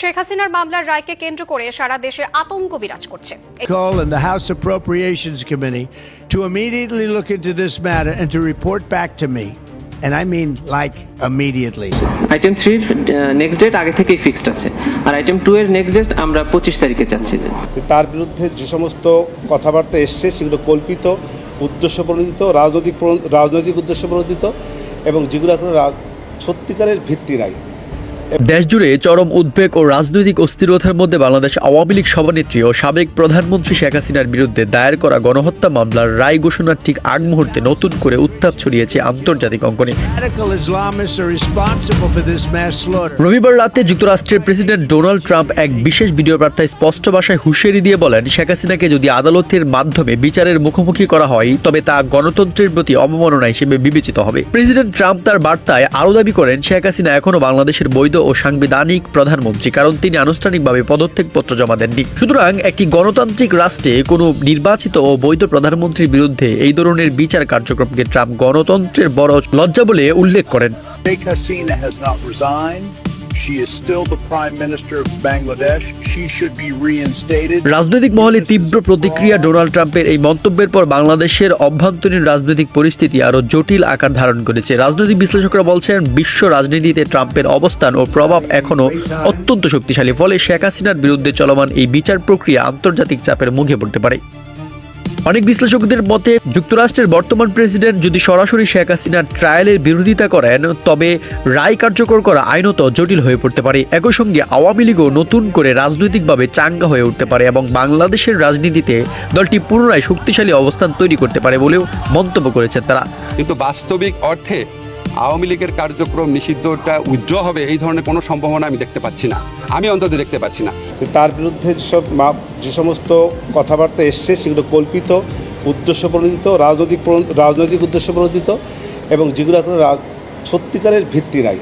শেখ হাসিনার মামলার রায়কে কেন্দ্র করে সারা দেশে আতঙ্ক বিরাজ করছে call in the House Appropriations Committee to immediately look into this matter and to report back to me. And I mean like immediately. Item থ্রির নেক্সট ডেট আগে থেকেই ফিক্সড আছে আর আইটেম টু এর নেক্সট ডেট আমরা পঁচিশ তারিখে চাচ্ছি তার বিরুদ্ধে যে সমস্ত কথাবার্তা এসছে সেগুলো কল্পিত উদ্দেশ্য প্রণোদিত রাজনৈতিক রাজনৈতিক উদ্দেশ্য প্রণোদিত এবং যেগুলো কোনো রাজ- সত্যিকারের ভিত্তি নাই দেশজুড়ে চরম উদ্বেগ ও রাজনৈতিক অস্থিরতার মধ্যে বাংলাদেশ আওয়ামী লীগ সভানেত্রী ও সাবেক প্রধানমন্ত্রী শেখ হাসিনার বিরুদ্ধে দায়ের করা গণহত্যা মামলার রায় ঘোষণার ঠিক আগ মুহূর্তে নতুন করে উত্তাপ ছড়িয়েছে আন্তর্জাতিক অঙ্গনে. রবিবার রাতে যুক্তরাষ্ট্রের প্রেসিডেন্ট ডোনাল্ড ট্রাম্প এক বিশেষ ভিডিও বার্তায় স্পষ্ট ভাষায় হুঁশিয়ারি দিয়ে বলেন শেখ হাসিনাকে যদি আদালতের মাধ্যমে বিচারের মুখোমুখি করা হয় তবে তা গণতন্ত্রের প্রতি অবমাননা হিসেবে বিবেচিত হবে প্রেসিডেন্ট ট্রাম্প তার বার্তায় আরও দাবি করেন শেখ হাসিনা এখনও বাংলাদেশের বৈধ ও সাংবিধানিক প্রধানমন্ত্রী, কারণ তিনি আনুষ্ঠানিকভাবে পদত্যাগপত্র জমা দেননি। সুতরাং একটি গণতান্ত্রিক রাষ্ট্রে কোনো নির্বাচিত ও বৈধ প্রধানমন্ত্রীর বিরুদ্ধে এই ধরনের বিচার কার্যক্রমকে ট্রাম্প গণতন্ত্রের বড় লজ্জা বলে উল্লেখ করেন। She is still the Prime Minister of Bangladesh. She should be reinstated. রাজনৈতিক মহলে তীব্র প্রতিক্রিয়া ডোনাল্ড ট্রাম্পের এই মন্তব্যের পর বাংলাদেশের অভ্যন্তরীণ রাজনৈতিক পরিস্থিতি আরও জটিল আকার ধারণ করেছে রাজনৈতিক বিশ্লেষকরা বলছেন বিশ্ব রাজনীতিতে ট্রাম্পের অবস্থান ও প্রভাব এখনও অত্যন্ত শক্তিশালী ফলে শেখ হাসিনার বিরুদ্ধে চলমান এই বিচার প্রক্রিয়া আন্তর্জাতিক চাপের মুখে পড়তে পারে অনেক বিশ্লেষকদের মতে, যুক্তরাষ্ট্রের বর্তমান প্রেসিডেন্ট যদি সরাসরি শেখ হাসিনার ট্রায়ালের বিরোধিতা করেন, তবে রায় কার্যকর করা আইনত জটিল হয়ে পড়তে পারে। একই সঙ্গে আওয়ামী লীগও নতুন করে রাজনৈতিকভাবে চাঙ্গা হয়ে উঠতে পারে এবং বাংলাদেশের রাজনীতিতে দলটি পুনরায় শক্তিশালী অবস্থান তৈরি করতে পারে বলেও মন্তব্য করেছেন তারা। কিন্তু বাস্তবিক অর্থে আওয়ামী লীগের কার্যক্রম নিষিদ্ধটা উজ্জ্বল হবে, এই ধরনের কোনো সম্ভাবনা আমি দেখতে পাচ্ছি না। আমি অন্তত দেখতে পাচ্ছি না। তার বিরুদ্ধে যেসব যে সমস্ত কথাবার্তা এসছে, সেগুলো কল্পিত, উদ্দেশ্য প্রণোদিত, রাজনৈতিক রাজনৈতিক উদ্দেশ্য প্রণোদিত এবং যেগুলো এখন সত্যিকারের ভিত্তি নাই।